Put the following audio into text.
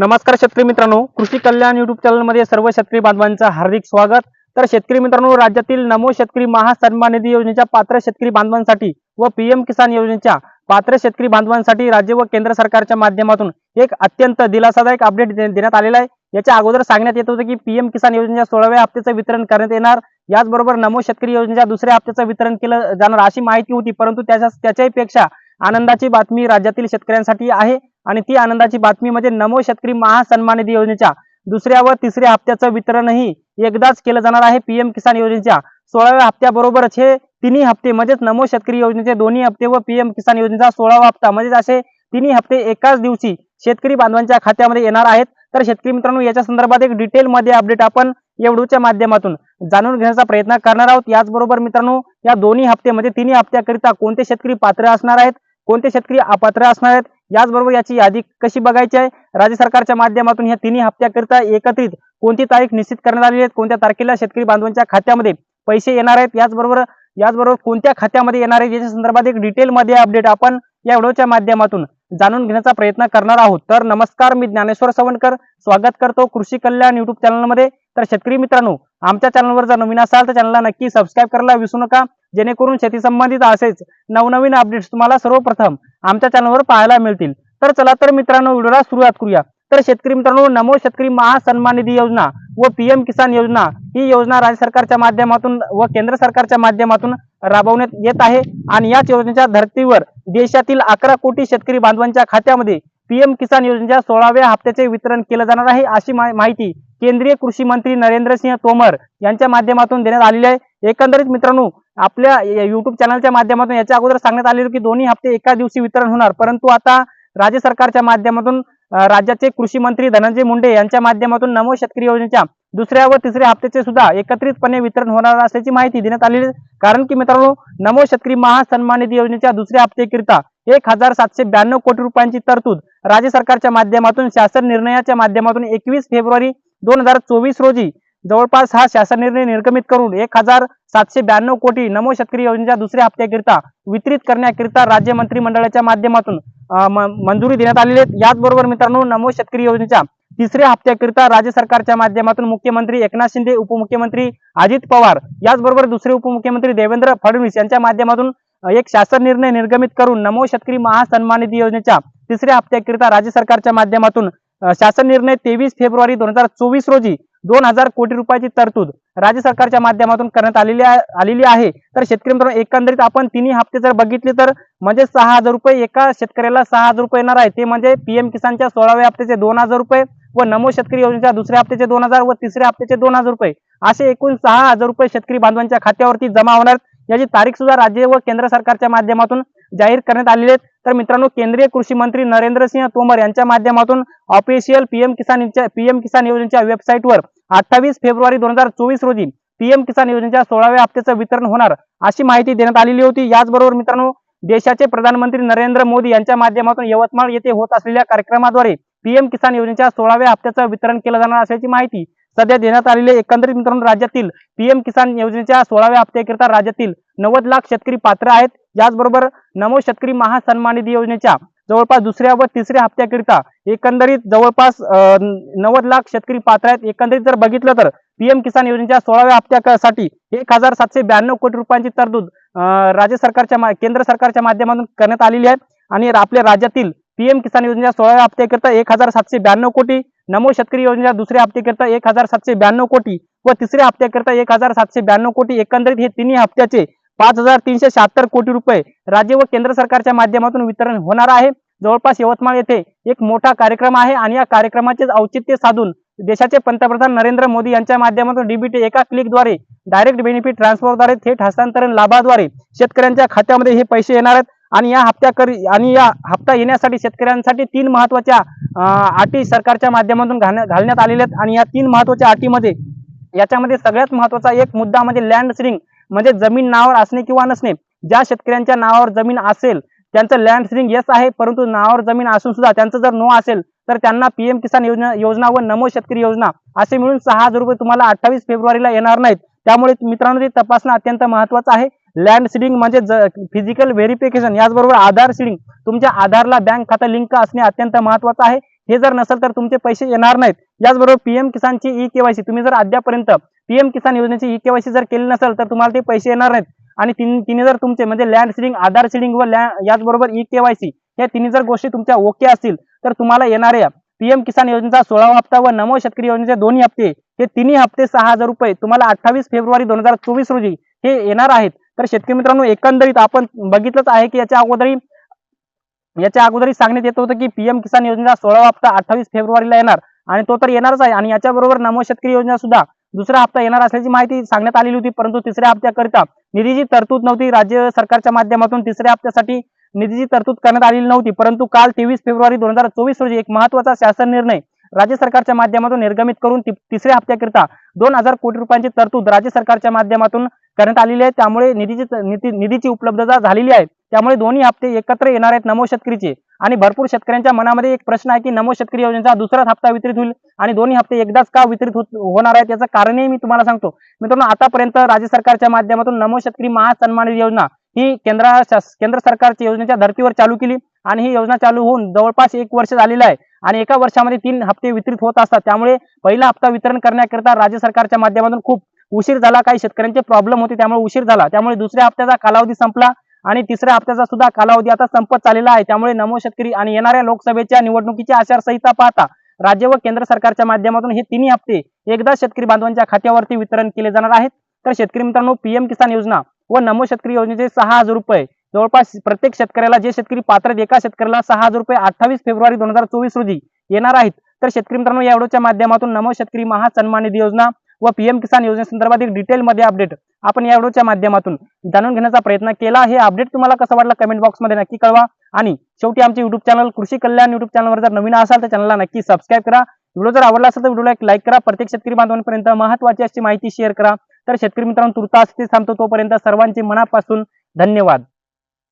नमस्कार शेतकरी मित्रांनो. कृषी कल्याण युट्यूब चॅनलमध्ये सर्व शेतकरी बांधवांचं हार्दिक स्वागत. तर शेतकरी मित्रांनो राज्यातील नमो शेतकरी महासन्मान निधी योजनेच्या पात्र शेतकरी बांधवांसाठी व पीएम किसान योजनेच्या पात्र शेतकरी बांधवांसाठी राज्य व केंद्र सरकारच्या माध्यमातून एक अत्यंत दिलासादायक अपडेट दे- देण्यात आलेला आहे. याच्या अगोदर सांगण्यात येत होतं की पीएम किसान योजनेच्या सोळाव्या हप्त्याचं वितरण करण्यात येणार. याचबरोबर नमो शेतकरी योजनेच्या दुसऱ्या हप्त्याचं वितरण केलं जाणार अशी माहिती होती परंतु त्याच्या त्याच्याही पेक्षा आनंदाची बातमी राज्यातील शेतकऱ्यांसाठी आहे आणि ती आनंदाची बातमी म्हणजे नमो शेतकरी महासन्मान निधी योजनेच्या दुसऱ्या व तिसऱ्या हप्त्याचं वितरणही एकदाच केलं जाणार आहे पीएम किसान योजनेच्या. सोळाव्या हप्त्याबरोबरच हे तिन्ही हप्ते म्हणजेच नमो शेतकरी योजनेचे दोन्ही हप्ते व पीएम किसान योजनेचा सोळावा हप्ता म्हणजेच असे तिन्ही हप्ते एकाच दिवशी शेतकरी बांधवांच्या खात्यामध्ये येणार आहेत. तर शेतकरी मित्रांनो याच्या संदर्भात एक डिटेलमध्ये अपडेट आपण एवढूच्या माध्यमातून जाणून घेण्याचा प्रयत्न करणार आहोत. याचबरोबर मित्रांनो या दोन्ही हप्ते म्हणजे तिन्ही हप्त्याकरिता कोणते शेतकरी पात्र असणार आहेत? कोणते शेतकरी अपात्र असणार आहेत? याचबरोबर याची यादी कशी बघायची आहे? राज्य सरकारच्या माध्यमातून ह्या तिन्ही हप्त्याकरिता एकत्रित कोणती तारीख निश्चित करण्यात आलेली आहे? कोणत्या तारखेला शेतकरी बांधवांच्या खात्यामध्ये पैसे येणार आहेत? याचबरोबर याचबरोबर कोणत्या खात्यामध्ये येणार आहेत याच्या संदर्भात एक डिटेलमध्ये अपडेट आपण या व्हिडिओच्या माध्यमातून जाणून घेण्याचा प्रयत्न करणार आहोत. तर नमस्कार मी ज्ञानेश्वर सवणकर स्वागत करतो कृषी कल्याण युट्यूब चॅनलमध्ये तर शेतकरी मित्रांनो आमच्या चॅनलवर जर नवीन असाल तर चॅनलला नक्की सबस्क्राईब करायला विसरू नका. जेणेकरून शेती संबंधित असेच नवनवीन अपडेट्स तुम्हाला सर्वप्रथम आमच्या चॅनलवर पाहायला मिळतील. तर चला तर मित्रांनो व्हिडिओला सुरुवात करूया. तर शेतकरी मित्रांनो नमो शेतकरी महासन्मान निधी योजना व पीएम किसान योजना ही योजना राज्य सरकारच्या माध्यमातून व केंद्र सरकारच्या माध्यमातून राबवण्यात येत आहे. आणि याच योजनेच्या धर्तीवर देशातील अकरा कोटी शेतकरी बांधवांच्या खात्यामध्ये पीएम किसान योजनेच्या सोळाव्या हप्त्याचे वितरण केलं जाणार आहे अशी माहिती केंद्रीय कृषी मंत्री नरेंद्र सिंह तोमर यांच्या माध्यमातून देण्यात आलेली आहे. एकंदरीत मित्रांनो आपल्या युट्यूब चॅनलच्या माध्यमातून याच्या अगोदर सांगण्यात आलेलं की दोन्ही हप्ते एका दिवशी वितरण होणार. परंतु आता राज्य सरकारच्या माध्यमातून राज्याचे कृषी मंत्री धनंजय मुंडे यांच्या माध्यमातून नमो शेतकरी योजनेच्या दुसऱ्या व तिसऱ्या हप्त्याचे सुद्धा एकत्रितपणे वितरण होणार असल्याची माहिती देण्यात आलेली कारण की मित्रांनो नमो शेतकरी महासन्मान निधी योजनेच्या दुसऱ्या हप्त्याकरिता एक हजार सातशे ब्याण्णव कोटी रुपयांची तरतूद राज्य सरकारच्या माध्यमातून शासन निर्णयाच्या माध्यमातून एकवीस फेब्रुवारी दोन हजार चोवीस रोजी जवळपास हा शासन निर्णय निर्गमित करून एक हजार सातशे ब्याण्णव कोटी नमो शेतकरी योजनेच्या दुसऱ्या हप्त्याकरिता वितरित करण्याकरिता राज्य मंत्रिमंडळाच्या माध्यमातून मंजुरी देण्यात आलेली आहे याचबरोबर मित्रांनो नमो शेतकरी योजनेच्या तिसऱ्या हप्त्याकरिता राज्य सरकारच्या माध्यमातून मुख्यमंत्री एकनाथ शिंदे उपमुख्यमंत्री अजित पवार याचबरोबर दुसरे उपमुख्यमंत्री देवेंद्र फडणवीस यांच्या माध्यमातून एक शासन निर्णय निर्गमित करून नमो शेतकरी महासन्मान निधी योजनेच्या तिसऱ्या हप्त्याकरिता राज्य सरकारच्या माध्यमातून शासन निर्णय तेवीस फेब्रुवारी दोन हजार चोवीस रोजी दोन हजार कोटी रुपयाची तरतूद राज्य सरकारच्या माध्यमातून करण्यात आलेली आलेली आहे. तर शेतकरी मित्रांनो एकंदरीत आपण तिन्ही हप्ते जर बघितले तर म्हणजे सहा हजार रुपये एका शेतकऱ्याला सहा हजार रुपये येणार आहे. ते म्हणजे पीएम किसानच्या सोळाव्या हप्त्याचे दोन हजार रुपये व नमो शेतकरी योजनेच्या दुसऱ्या हप्त्याचे दोन हजार व तिसऱ्या हप्त्याचे दोन हजार रुपये. असे एकूण सहा हजार रुपये शेतकरी बांधवांच्या खात्यावरती जमा होणार. याची तारीख सुद्धा राज्य व केंद्र सरकारच्या माध्यमातून जाहीर करण्यात आलेली आहेत तर मित्रांनो केंद्रीय कृषी मंत्री नरेंद्र सिंह तोमर यांच्या माध्यमातून official PM Kisan PM Kisan योजनेच्या वेबसाईटवर अठ्ठावीस फेब्रुवारी दोन हजार चोवीस रोजी पीएम किसान योजनेच्या सोळाव्या हप्त्याचं वितरण होणार अशी माहिती देण्यात आलेली होती. याचबरोबर मित्रांनो देशाचे प्रधानमंत्री नरेंद्र मोदी यांच्या माध्यमातून यवतमाळ येथे होत असलेल्या कार्यक्रमाद्वारे पीएम किसान योजनेच्या सोळाव्या हप्त्याचं वितरण केलं जाणार असल्याची माहिती सध्या देण्यात आलेले एकंदरीत मित्रांनो राज्यातील पीएम किसान योजनेच्या सोळाव्या हप्त्याकरिता राज्यातील नव्वद लाख शेतकरी पात्र आहेत. याचबरोबर नमो शेतकरी महासन्मान निधी योजनेच्या जवळपास दुसऱ्या व तिसऱ्या हप्त्याकरिता एकंदरीत जवळपास नव्वद लाख शेतकरी पात्र आहेत. एकंदरीत जर बघितलं तर पीएम किसान योजनेच्या सोळाव्या हप्त्यासाठी एक हजार सातशे ब्याण्णव कोटी रुपयांची तरतूद राज्य सरकारच्या मा- केंद्र सरकारच्या माध्यमातून करण्यात आलेली आहे. आणि आपल्या राज्यातील पीएम किसान योजनेच्या सोळाव्या हप्त्याकरिता एक हजार सातशे ब्याण्णव कोटी नमो शेतकरी योजनेच्या दुसऱ्या हप्त्याकरिता एक हजार सातशे ब्याण्णव कोटी व तिसऱ्या हप्त्याकरिता एक हजार सातशे ब्याण्णव कोटी एकंदरीत हे तिन्ही हप्त्याचे पाच हजार तीनशे शहात्तर कोटी रुपये राज्य व केंद्र सरकारच्या माध्यमातून वितरण होणार आहे. जवळपास यवतमाळ येथे एक मोठा कार्यक्रम आहे आणि या कार्यक्रमाचे औचित्य साधून देशाचे पंतप्रधान नरेंद्र मोदी यांच्या माध्यमातून डीबीटी एका क्लिकद्वारे डायरेक्ट बेनिफिट ट्रान्सफरद्वारे थेट हस्तांतरण लाभाद्वारे शेतकऱ्यांच्या खात्यामध्ये हे पैसे येणार आहेत. आणि या हप्त्याकरी आणि या हप्ता येण्यासाठी शेतकऱ्यांसाठी तीन महत्त्वाच्या अटी सरकारच्या माध्यमातून घालण्यात आलेल्या आहेत. आणि या तीन महत्त्वाच्या अटीमध्ये याच्यामध्ये सगळ्यात महत्त्वाचा एक मुद्दा म्हणजे लँड सिडिंग म्हणजे जमीन नावावर असणे किंवा नसणे. ज्या शेतकऱ्यांच्या नावावर जमीन असेल त्यांचं लँड सिडिंग येस आहे परंतु नावावर जमीन असून सुद्धा त्यांचं जर नो असेल तर त्यांना पीएम किसान योजना योजना व नमो शेतकरी योजना असे मिळून सहा हजार रुपये तुम्हाला अठ्ठावीस फेब्रुवारीला येणार नाहीत. त्यामुळे मित्रांनो ते तपासणं अत्यंत महत्वाचं आहे. लँड सिडिंग म्हणजे फिजिकल व्हेरिफिकेशन याचबरोबर आधार सिडिंग तुमच्या आधारला बँक खातं लिंक असणे अत्यंत महत्वाचं आहे. हे जर नसेल तर तुमचे पैसे येणार नाहीत. याचबरोबर पीएम किसानची ई केवायसी तुम्ही जर अद्यापर्यंत पीएम किसान योजनेची ई केवायसी जर केली नसेल तर तुम्हाला ते पैसे येणार नाहीत. आणि तिन तिने जर तुमचे म्हणजे लँड सिडिंग आधार सिडिंग व लँड याचबरोबर ई केवायसी या तिन्ही जर गोष्टी तुमच्या ओके असतील तर तुम्हाला येणाऱ्या पीएम किसान योजनेचा सोळावा हप्ता व नमो शेतकरी योजनेचे दोन्ही हप्ते हे तिन्ही हप्ते सहा हजार रुपये तुम्हाला अठ्ठावीस फेब्रुवारी दोन हजार चोवीस रोजी हे येणार आहेत. तर शेतकरी मित्रांनो एकंदरीत आपण बघितलंच आहे की याच्या अगोदरही याच्या अगोदरही सांगण्यात येत होतं की पीएम किसान योजनेचा सोळावा हप्ता अठ्ठावीस फेब्रुवारीला येणार आणि तो तर येणारच आहे. आणि याच्याबरोबर नमो शेतकरी योजना सुद्धा दुसरा हप्ता येणार असल्याची माहिती सांगण्यात आलेली होती परंतु तिसऱ्या हप्त्याकरिता निधीची तरतूद नव्हती. राज्य सरकारच्या माध्यमातून तिसऱ्या हप्त्यासाठी निधीची तरतूद करण्यात आलेली नव्हती परंतु काल तेवीस फेब्रुवारी दोन हजार चोवीस रोजी एक महत्त्वाचा शासन निर्णय राज्य सरकारच्या माध्यमातून निर्गमित करून तिसऱ्या हप्त्याकरिता दोन हजार कोटी रुपयांची तरतूद राज्य सरकारच्या माध्यमातून करण्यात आलेली आहे. त्यामुळे निधीची निधीची उपलब्धता झालेली आहे. त्यामुळे दोन्ही हप्ते एकत्र येणार आहेत नमो शेतकरीचे. आणि भरपूर शेतकऱ्यांच्या मनामध्ये एक प्रश्न आहे की नमो शेतकरी योजनेचा दुसराच हप्ता वितरित होईल आणि दोन्ही हप्ते एकदाच का वितरित होणार आहेत याचं कारणही मी तुम्हाला सांगतो. मित्रांनो आतापर्यंत राज्य सरकारच्या माध्यमातून नमो शेतकरी महासन्मान योजना ही केंद्र केंद्र सरकारच्या योजनेच्या धर्तीवर चालू केली आणि ही योजना चालू होऊन जवळपास एक वर्ष झालेलं आहे आणि एका वर्षामध्ये तीन हप्ते वितरित होत असतात. त्यामुळे पहिला हप्ता वितरण करण्याकरिता राज्य सरकारच्या माध्यमातून खूप उशीर झाला काही शेतकऱ्यांचे प्रॉब्लेम होते त्यामुळे उशीर झाला. त्यामुळे दुसऱ्या हप्त्याचा कालावधी संपला आणि तिसऱ्या हप्त्याचा सुद्धा कालावधी आता संपत चाललेला आहे. त्यामुळे नमो शेतकरी आणि येणाऱ्या लोकसभेच्या निवडणुकीची आचारसंहिता पाहता राज्य व केंद्र सरकारच्या माध्यमातून हे तिन्ही हप्ते एकदा शेतकरी बांधवांच्या खात्यावरती वितरण केले जाणार आहेत. तर शेतकरी मित्रांनो पीएम किसान योजना व नमो शेतकरी योजनेचे सहा हजार रुपये जवळपास प्रत्येक शेतकऱ्याला जे शेतकरी पात्र एका शेतकऱ्याला सहा हजार रुपये अठ्ठावीस फेब्रुवारी दोन हजार चोवीस रोजी येणार आहेत. तर शेतकरी मित्रांनो या व्हिडिओच्या माध्यमातून नमो शेतकरी महासन्मान निधी योजना व पीएम किसान योजनेसंदर्भातील डिटेलमध्ये अपडेट आपण या व्हिडिओच्या माध्यमातून जाणून घेण्याचा प्रयत्न केला हे अपडेट तुम्हाला कसं वाटलं कमेंट बॉक्समध्ये नक्की कळवा. आणि शेवटी आमचे युट्यूब चॅनल कृषी कल्याण युट्यूब चॅनलवर जर नवीन असाल तर चॅनलला नक्की सबस्क्राईब करा. व्हिडिओ जर आवडला असेल तर व्हिडिओला एक लाईक करा. प्रत्येक शेतकरी बांधवांपर्यंत महत्वाची अशी माहिती शेअर करा. तर शेतकरी मित्रांनो तुर्तास इथेच थांबतो. तोपर्यंत सर्वांचे मनापासून धन्यवाद.